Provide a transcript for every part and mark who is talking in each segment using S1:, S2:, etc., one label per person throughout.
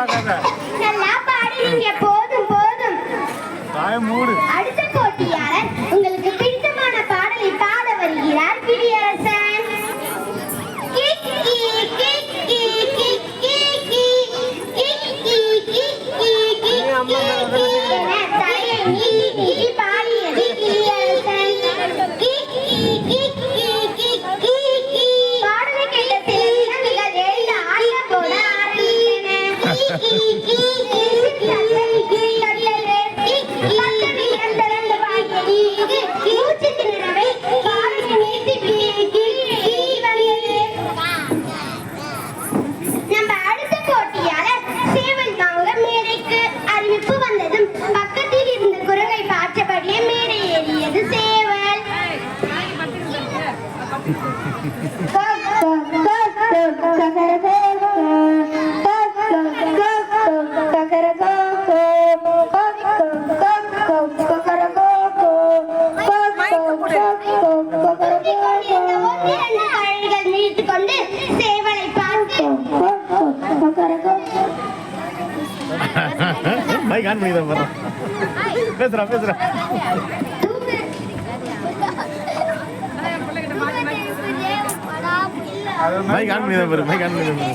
S1: バカだ பிடித்துக் கொண்டு சேவலை பார்த்து.
S2: பேசுறா பேசுறா. மைக் ஆன் பண்ணி தான் பாரு மைக் ஆன் பண்ணி தான் பாரு.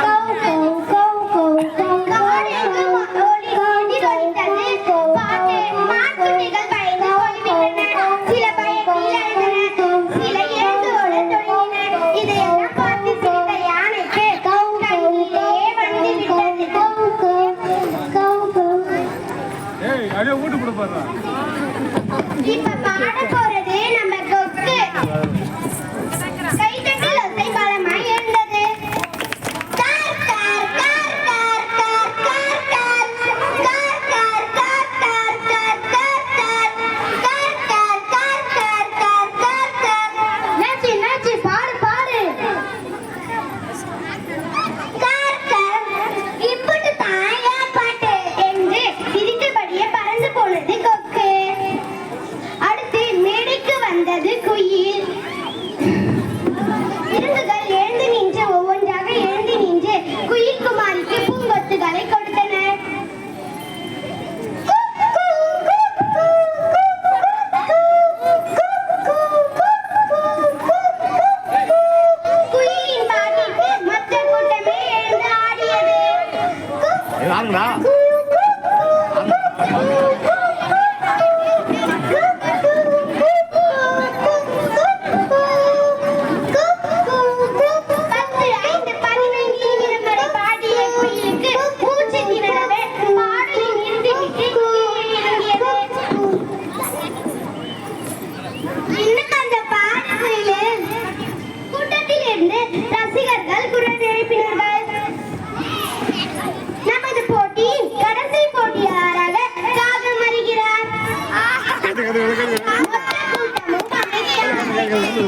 S2: வீட்டு
S1: கொடுப்பாரு? வாங்கடா இன்னும் அந்த
S2: பாடக்குயிலு கூட்டத்தில் இருந்து ரசி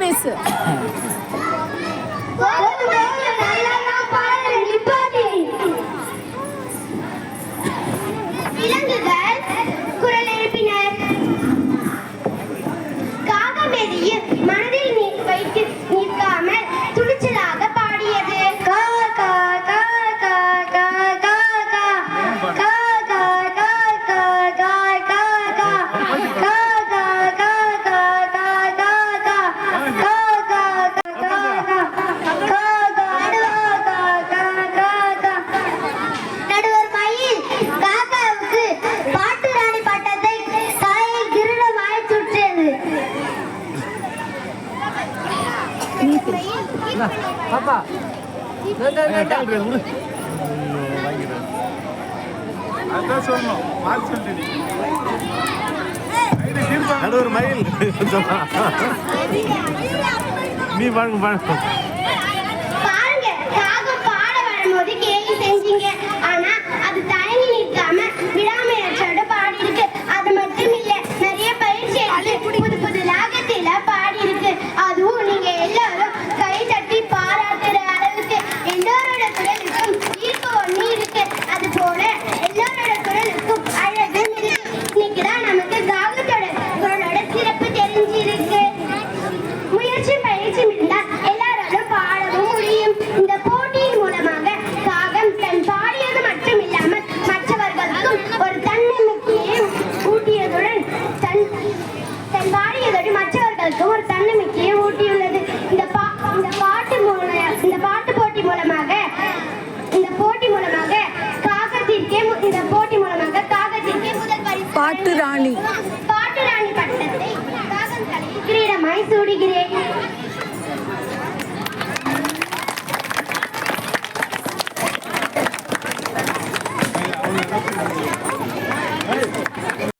S2: பேசு. விலங்குகள்
S1: ஆமா அதான் சொல்லணும். மாற்றி சொல்லிட்டு நடுவர் மயில். நீ பாருங்க பாருங்க
S3: ராணி
S2: காட்டு பட்டத்தை கிரீடமாய் சூடுகிறேன்.